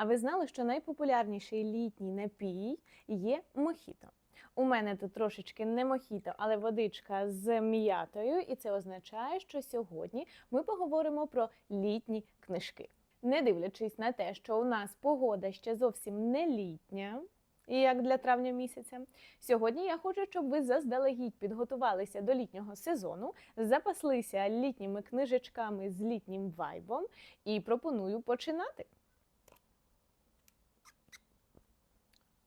А ви знали, що найпопулярніший літній напій є мохіто? У мене тут трошечки не мохіто, але водичка з м'ятою, і це означає, що сьогодні ми поговоримо про літні книжки. Не дивлячись на те, що у нас погода ще зовсім не літня. Як для травня місяця, сьогодні я хочу, щоб ви заздалегідь підготувалися до літнього сезону, запаслися літніми книжечками з літнім вайбом і пропоную починати.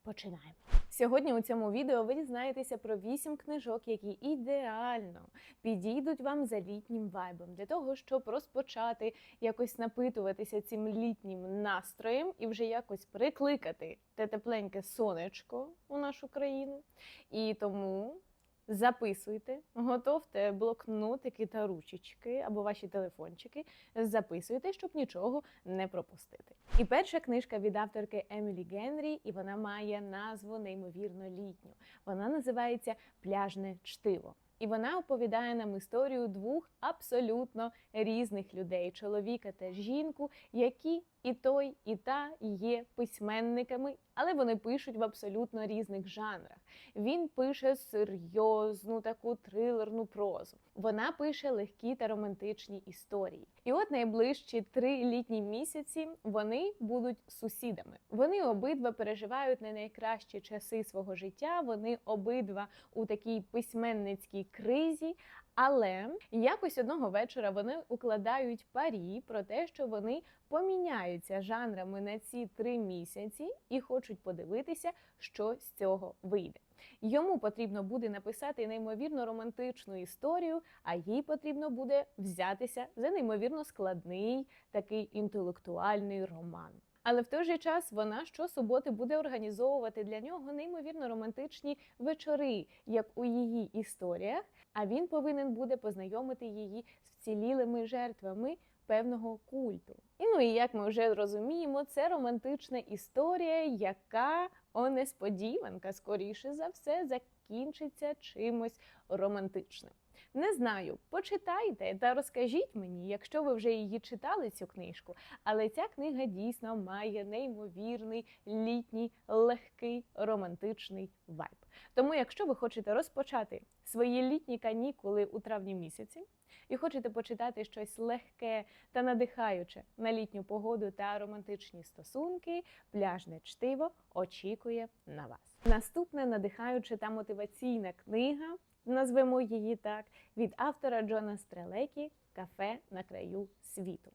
Починаємо. Сьогодні у цьому відео ви дізнаєтеся про 8 книжок, які ідеально підійдуть вам за літнім вайбом для того, щоб розпочати якось напитуватися цим літнім настроєм і вже якось прикликати те тепленьке сонечко у нашу країну. І тому записуйте, готовте блокнотики та ручечки або ваші телефончики. Записуйте, щоб нічого не пропустити. І перша книжка від авторки Емілі Генрі, і вона має назву неймовірно літню. Вона називається Пляжне чтиво. І вона оповідає нам історію двох абсолютно різних людей чоловіка та жінку, які і той, і та є письменниками, але вони пишуть в абсолютно різних жанрах. Він пише серйозну таку трилерну прозу. Вона пише легкі та романтичні історії. І от найближчі три літні місяці вони будуть сусідами. Вони обидва переживають не найкращі часи свого життя. Вони обидва у такій письменницькій кризі. Але якось одного вечора вони укладають парі про те, що вони поміняються жанрами на ці три місяці і хочуть подивитися, що з цього вийде. Йому потрібно буде написати неймовірно романтичну історію, а їй потрібно буде взятися за неймовірно складний такий інтелектуальний роман. Але в той же час вона щосуботи буде організовувати для нього неймовірно романтичні вечори, як у її історіях. А він повинен буде познайомити її з вцілілими жертвами певного культу. І ну і як ми вже розуміємо, це романтична історія, яка о несподіванка, скоріше за все, закінчиться чимось романтичним. Не знаю, почитайте та розкажіть мені, якщо ви вже її читали цю книжку. Але ця книга дійсно має неймовірний літній легкий романтичний вайб. Тому, якщо ви хочете розпочати свої літні канікули у травні місяці і хочете почитати щось легке та надихаюче на літню погоду та романтичні стосунки, пляжне чтиво очікує на вас. Наступна надихаюча та мотиваційна книга назвемо її так, від автора Джона Стрелекі Кафе на краю світу.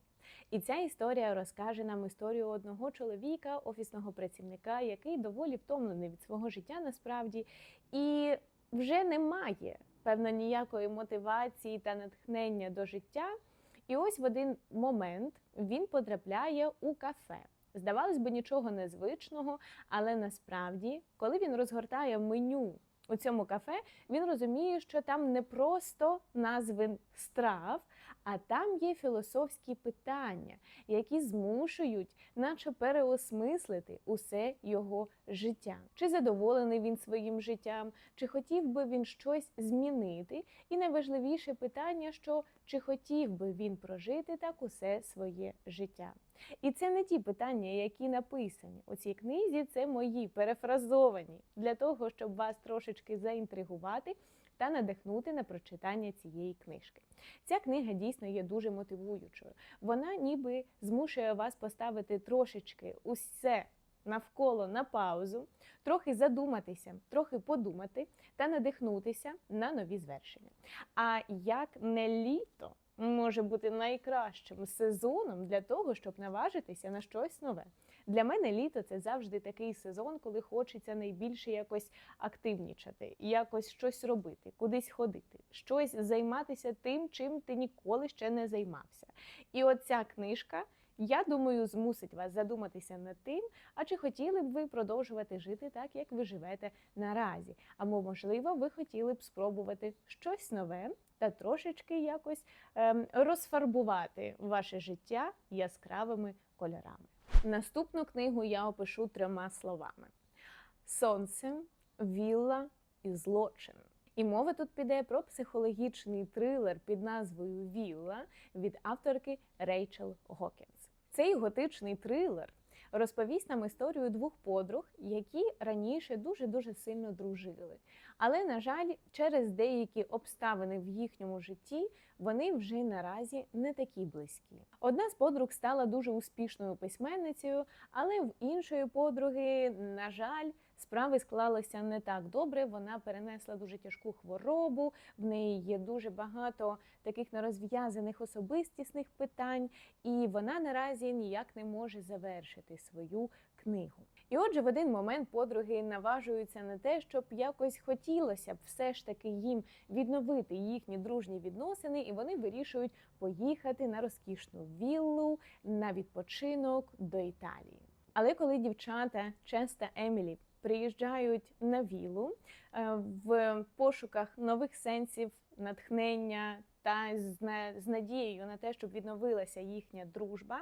І ця історія розкаже нам історію одного чоловіка, офісного працівника, який доволі втомлений від свого життя насправді, і вже не має певно ніякої мотивації та натхнення до життя. І ось в один момент він потрапляє у кафе. Здавалось би, нічого незвичного, але насправді, коли він розгортає меню у цьому кафе, він розуміє, що там не просто назви страв, а там є філософські питання, які змушують, наче переосмислити усе його життя. Чи задоволений він своїм життям, чи хотів би він щось змінити? І найважливіше питання, що чи хотів би він прожити так усе своє життя. І це не ті питання, які написані у цій книзі, це мої перефразовані для того, щоб вас трошечки заінтригувати та надихнути на прочитання цієї книжки. Ця книга дійсно є дуже мотивуючою. Вона ніби змушує вас поставити трошечки усе. Навколо на паузу, трохи задуматися, трохи подумати та надихнутися на нові звершення. А як не літо може бути найкращим сезоном для того, щоб наважитися на щось нове. Для мене літо це завжди такий сезон, коли хочеться найбільше якось активнічати, якось щось робити, кудись ходити, щось займатися тим, чим ти ніколи ще не займався. І оця книжка. Я думаю, змусить вас задуматися над тим, а чи хотіли б ви продовжувати жити так, як ви живете наразі. Або, можливо, ви хотіли б спробувати щось нове та трошечки якось ем, розфарбувати ваше життя яскравими кольорами. Наступну книгу я опишу трьома словами: сонце, вілла і злочин. І мова тут піде про психологічний трилер під назвою Вілла від авторки Рейчел Гокінс. Цей готичний трилер розповість нам історію двох подруг, які раніше дуже дуже сильно дружили. Але, на жаль, через деякі обставини в їхньому житті вони вже наразі не такі близькі. Одна з подруг стала дуже успішною письменницею, але в іншої подруги, на жаль, справи склалися не так добре. Вона перенесла дуже тяжку хворобу. В неї є дуже багато таких нерозв'язаних особистісних питань, і вона наразі ніяк не може завершити свою книгу. І отже, в один момент подруги наважуються на те, щоб якось хотілося б все ж таки їм відновити їхні дружні відносини, і вони вирішують поїхати на розкішну віллу на відпочинок до Італії. Але коли дівчата Чес та Емілі приїжджають на віллу е, в пошуках нових сенсів, натхнення та з на- надією на те, щоб відновилася їхня дружба,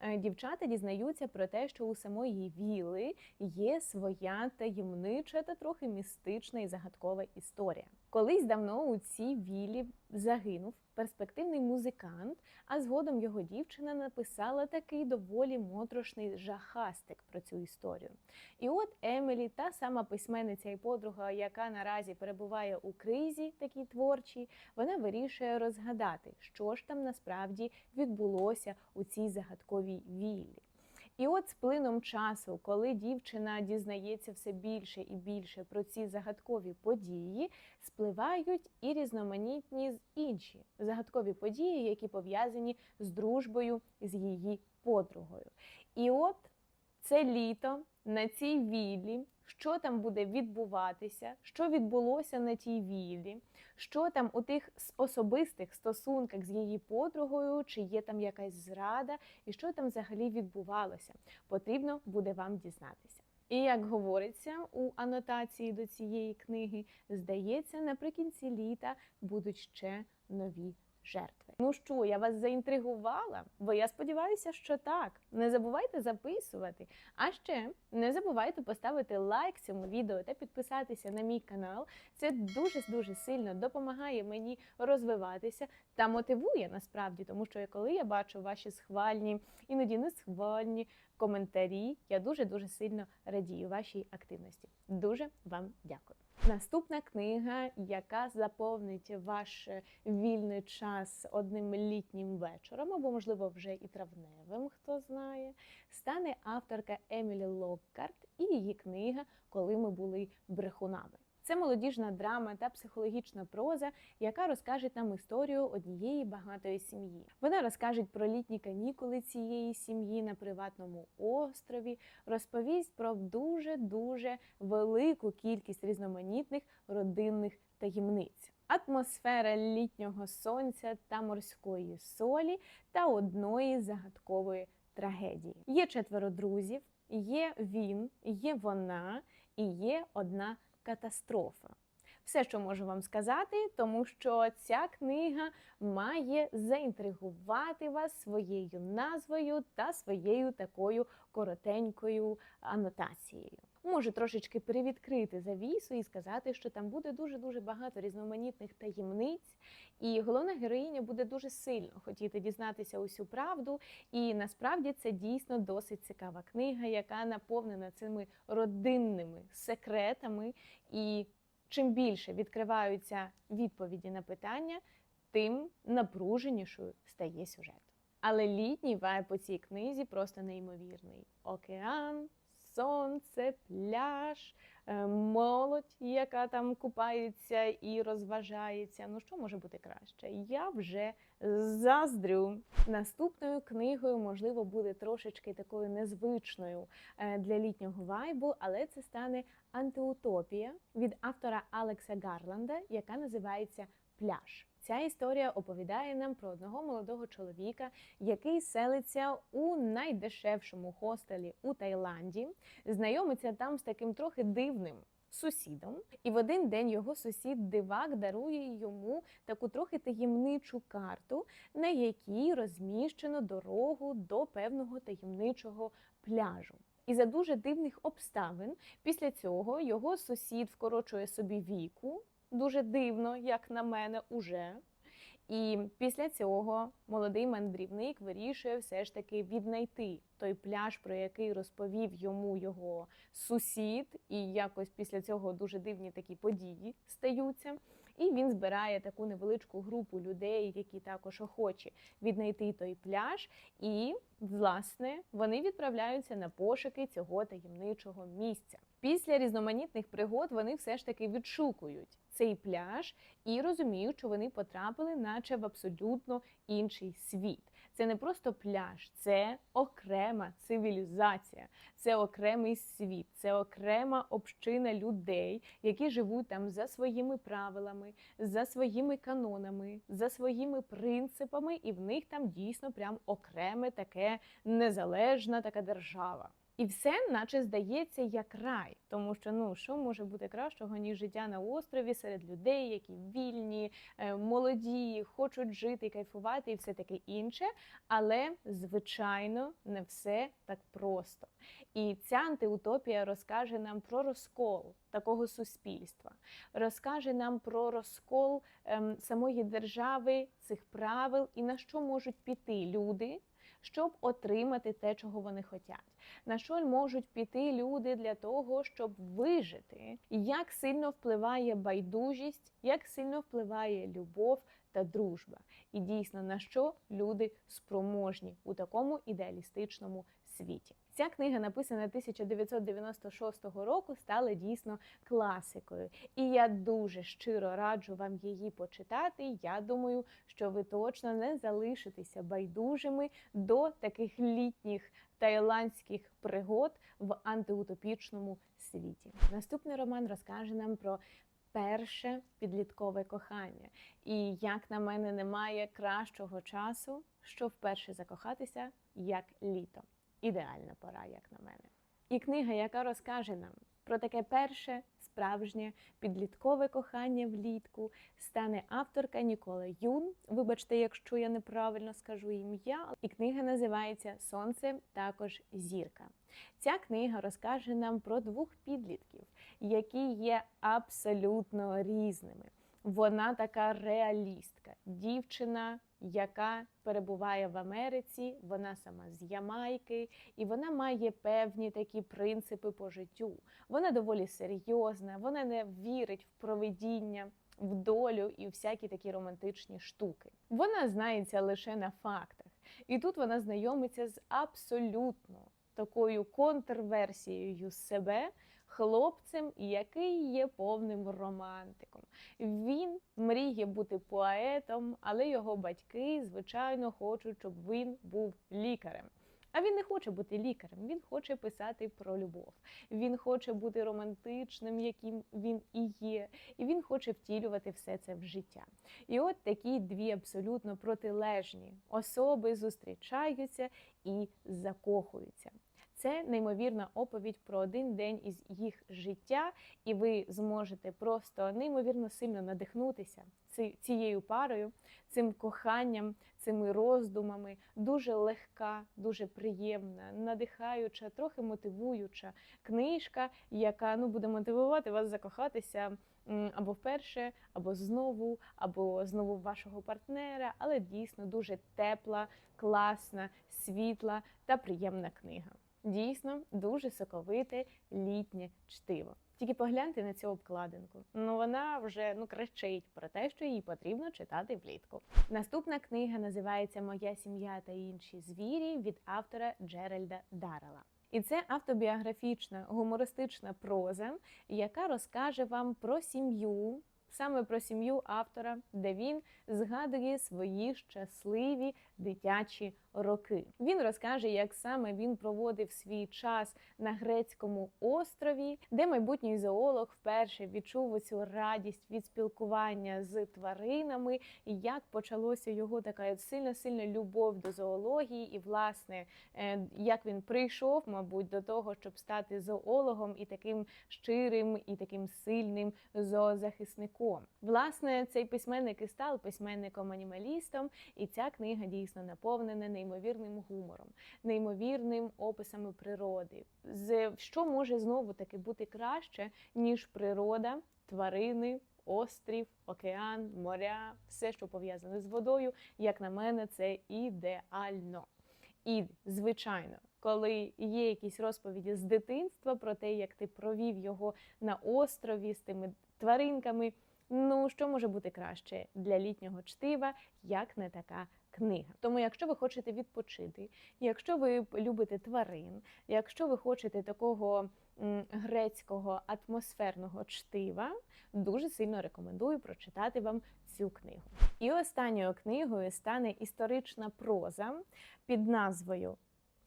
е, дівчата дізнаються про те, що у самої віли є своя таємнича та трохи містична і загадкова історія. Колись давно у цій вілі загинув перспективний музикант, а згодом його дівчина написала такий доволі моторошний жахастик про цю історію. І от Емілі, та сама письменниця і подруга, яка наразі перебуває у кризі, такій творчій, вона вирішує розгадати, що ж там насправді відбулося у цій загадковій віллі. І от з плином часу, коли дівчина дізнається все більше і більше про ці загадкові події, спливають і різноманітні інші загадкові події, які пов'язані з дружбою з її подругою. І от це літо на цій віллі, що там буде відбуватися, що відбулося на тій віллі, що там у тих особистих стосунках з її подругою, чи є там якась зрада, і що там взагалі відбувалося, потрібно буде вам дізнатися. І як говориться у анотації до цієї книги, здається, наприкінці літа будуть ще нові жертви. Ну що, я вас заінтригувала? Бо я сподіваюся, що так. Не забувайте записувати. А ще не забувайте поставити лайк цьому відео та підписатися на мій канал. Це дуже дуже сильно допомагає мені розвиватися та мотивує насправді, тому що коли я бачу ваші схвальні, іноді не схвальні коментарі, я дуже дуже сильно радію вашій активності. Дуже вам дякую. Наступна книга, яка заповнить ваш е, вільний час одним літнім вечором, або, можливо, вже і травневим, хто знає, стане авторка Емілі Локкарт і її книга Коли ми були брехунами. Це молодіжна драма та психологічна проза, яка розкаже нам історію однієї багатої сім'ї. Вона розкаже про літні канікули цієї сім'ї на приватному острові, розповість про дуже дуже велику кількість різноманітних родинних таємниць. Атмосфера літнього сонця та морської солі та одної загадкової трагедії. Є четверо друзів, є він, є вона і є одна катастрофа. Все, що можу вам сказати, тому що ця книга має заінтригувати вас своєю назвою та своєю такою коротенькою анотацією. Можу трошечки привідкрити завісу і сказати, що там буде дуже дуже багато різноманітних таємниць, і головна героїня буде дуже сильно хотіти дізнатися усю правду. І насправді це дійсно досить цікава книга, яка наповнена цими родинними секретами. І чим більше відкриваються відповіді на питання, тим напруженішою стає сюжет. Але літній вайб у цій книзі просто неймовірний: океан, сонце, пляж, молодь, яка там купається і розважається. Ну що може бути краще? Я вже заздрю. Наступною книгою, можливо, буде трошечки такою незвичною е, для літнього вайбу, але це стане антиутопія від автора Алекса Гарланда, яка називається Пляж. Ця історія оповідає нам про одного молодого чоловіка, який селиться у найдешевшому хостелі у Таїланді, знайомиться там з таким трохи дивним. Сусідом, і в один день його сусід дивак дарує йому таку трохи таємничу карту, на якій розміщено дорогу до певного таємничого пляжу. І за дуже дивних обставин після цього його сусід вкорочує собі віку, дуже дивно, як на мене, уже. І після цього молодий мандрівник вирішує все ж таки віднайти той пляж, про який розповів йому його сусід, і якось після цього дуже дивні такі події стаються. І він збирає таку невеличку групу людей, які також охочі віднайти той пляж. І, власне, вони відправляються на пошуки цього таємничого місця. Після різноманітних пригод вони все ж таки відшукують цей пляж і розуміють, що вони потрапили, наче в абсолютно інший світ. Це не просто пляж, це окрема цивілізація, це окремий світ, це окрема община людей, які живуть там за своїми правилами, за своїми канонами, за своїми принципами, і в них там дійсно прям окреме таке незалежна така держава. І все, наче здається, як рай, тому що ну що може бути кращого ніж життя на острові серед людей, які вільні, е, молоді, хочуть жити, кайфувати і все таке інше. Але звичайно не все так просто. І ця антиутопія розкаже нам про розкол такого суспільства, розкаже нам про розкол ем, самої держави, цих правил і на що можуть піти люди щоб отримати те, чого вони хочуть. На що можуть піти люди для того, щоб вижити, як сильно впливає байдужість, як сильно впливає любов та дружба, і дійсно на що люди спроможні у такому ідеалістичному світі. Ця книга, написана 1996 року, стала дійсно класикою, і я дуже щиро раджу вам її почитати. Я думаю, що ви точно не залишитеся байдужими до таких літніх таїландських пригод в антиутопічному світі. Наступний роман розкаже нам про. Перше підліткове кохання, і як на мене немає кращого часу, щоб вперше закохатися як літо ідеальна пора, як на мене. І книга, яка розкаже нам про таке перше справжнє підліткове кохання влітку, стане авторка Нікола Юн. Вибачте, якщо я неправильно скажу ім'я. І книга називається Сонце також зірка. Ця книга розкаже нам про двох підлітків, які є абсолютно різними. Вона така реалістка, дівчина яка перебуває в Америці, вона сама з Ямайки, і вона має певні такі принципи по життю. Вона доволі серйозна, вона не вірить в проведіння, в долю і всякі такі романтичні штуки. Вона знається лише на фактах, і тут вона знайомиться з абсолютно такою контрверсією себе хлопцем, який є повним романтиком. Він мріє бути поетом, але його батьки, звичайно, хочуть, щоб він був лікарем. А він не хоче бути лікарем, він хоче писати про любов. Він хоче бути романтичним, яким він і є, і він хоче втілювати все це в життя. І от такі дві абсолютно протилежні особи зустрічаються і закохуються. Це неймовірна оповідь про один день із їх життя, і ви зможете просто неймовірно сильно надихнутися цією парою, цим коханням, цими роздумами. Дуже легка, дуже приємна, надихаюча, трохи мотивуюча книжка, яка ну буде мотивувати вас закохатися. Або вперше, або знову, або знову вашого партнера, але дійсно дуже тепла, класна, світла та приємна книга. Дійсно, дуже соковите літнє чтиво. Тільки погляньте на цю обкладинку. Ну вона вже ну кричить про те, що її потрібно читати влітку. Наступна книга називається Моя сім'я та інші звірі від автора Джеральда Даррела. І це автобіографічна гумористична проза, яка розкаже вам про сім'ю саме про сім'ю автора, де він згадує свої щасливі дитячі роки. Він розкаже, як саме він проводив свій час на грецькому острові, де майбутній зоолог вперше відчув цю радість від спілкування з тваринами, і як почалося його така сильна сильна любов до зоології, і власне е, як він прийшов, мабуть, до того, щоб стати зоологом і таким щирим, і таким сильним зоозахисником язиком. Власне, цей письменник і став письменником-анімалістом, і ця книга дійсно наповнена неймовірним гумором, неймовірним описами природи. З що може знову таки бути краще, ніж природа, тварини, острів, океан, моря, все, що пов'язане з водою, як на мене, це ідеально. І, звичайно, коли є якісь розповіді з дитинства про те, як ти провів його на острові з тими тваринками. Ну, що може бути краще для літнього чтива, як не така книга. Тому, якщо ви хочете відпочити, якщо ви любите тварин, якщо ви хочете такого грецького атмосферного чтива, дуже сильно рекомендую прочитати вам цю книгу. І останньою книгою стане історична проза під назвою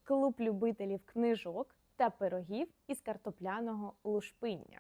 Клуб любителів книжок та пирогів із картопляного лушпиння.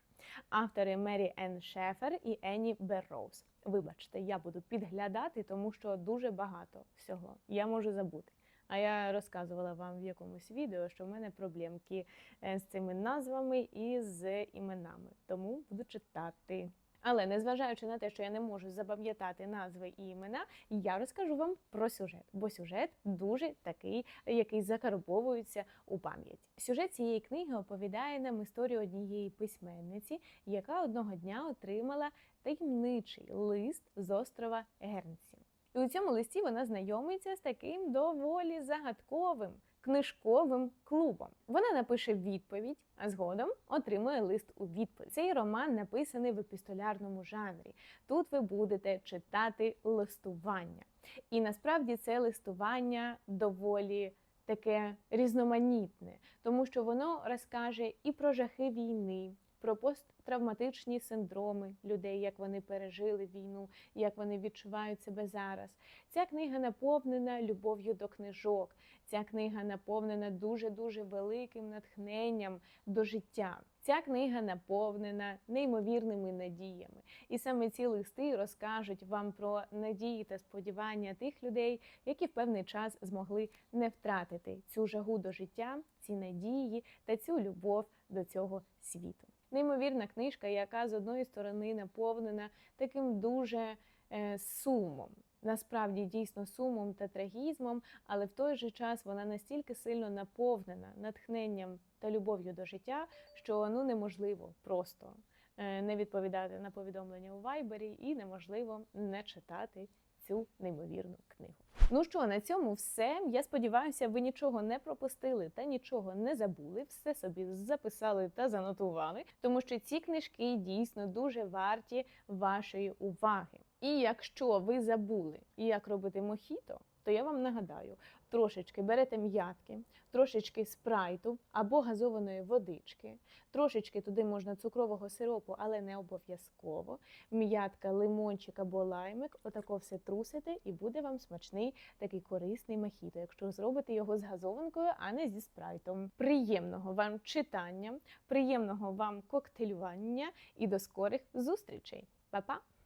Автори Мері Енн Шефер і Енні Берроуз. Вибачте, я буду підглядати, тому що дуже багато всього я можу забути. А я розказувала вам в якомусь відео, що в мене проблемки е, з цими назвами і з іменами. Тому буду читати. Але незважаючи на те, що я не можу запам'ятати назви і імена, я розкажу вам про сюжет, бо сюжет дуже такий, який закарбовується у пам'ять. Сюжет цієї книги оповідає нам історію однієї письменниці, яка одного дня отримала таємничий лист з острова Гернсі. І у цьому листі вона знайомиться з таким доволі загадковим книжковим клубом. Вона напише відповідь, а згодом отримує лист у відповідь. Цей роман написаний в епістолярному жанрі. Тут ви будете читати листування. І насправді це листування доволі таке різноманітне, тому що воно розкаже і про жахи війни. Про посттравматичні синдроми людей, як вони пережили війну, як вони відчувають себе зараз. Ця книга наповнена любов'ю до книжок. Ця книга наповнена дуже дуже великим натхненням до життя. Ця книга наповнена неймовірними надіями. І саме ці листи розкажуть вам про надії та сподівання тих людей, які в певний час змогли не втратити цю жагу до життя, ці надії та цю любов до цього світу. Неймовірна книжка, яка з одної сторони наповнена таким дуже е, сумом. Насправді дійсно сумом та трагізмом, але в той же час вона настільки сильно наповнена натхненням та любов'ю до життя, що ну неможливо просто е, не відповідати на повідомлення у вайбері і неможливо не читати цю неймовірну книгу. Ну що, на цьому все. Я сподіваюся, ви нічого не пропустили та нічого не забули. Все собі записали та занотували, тому що ці книжки дійсно дуже варті вашої уваги. І якщо ви забули, як робити мохіто, то я вам нагадаю, трошечки берете м'ятки, трошечки спрайту або газованої водички, трошечки туди можна цукрового сиропу, але не обов'язково. М'ятка, лимончик або лаймик, отако все трусите, і буде вам смачний такий корисний мохіто, якщо зробите його з газованкою, а не зі спрайтом. Приємного вам читання, приємного вам коктейлювання і до скорих зустрічей. Па-па!